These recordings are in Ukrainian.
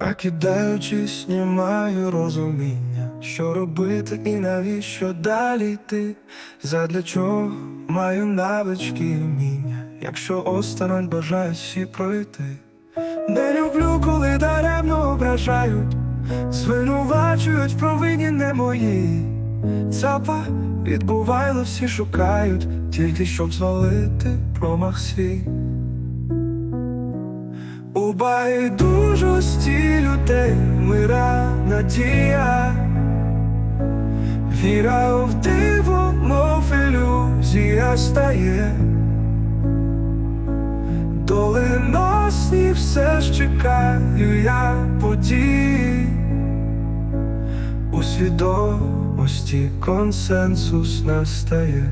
Прокидаючись, не маю розуміння, що робити і навіщо далі йти, задля чого маю навички вміння, якщо осторонь бажають всі пройти. Не люблю, коли даремно ображають, звинувачують провині не мої. Цапа відбувайло, всі шукають, тільки щоб звалити промах свій. У байдужості людей мира надія, віра в диво, мов ілюзія стає, доленосні все ж чекаю я подій, у свідомості консенсус настає.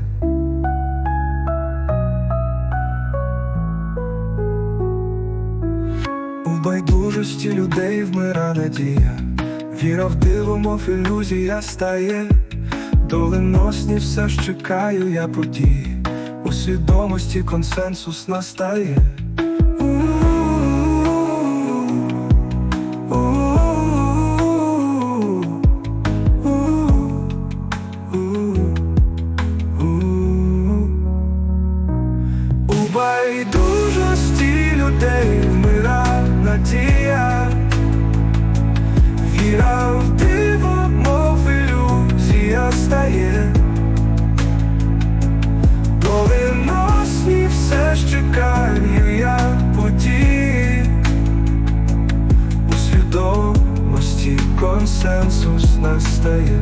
Байдужості людей вмира надія, віра в диво, мов ілюзія стає, доленосні все ж чекаю я події, у свідомості консенсус настає. Консенсус настає.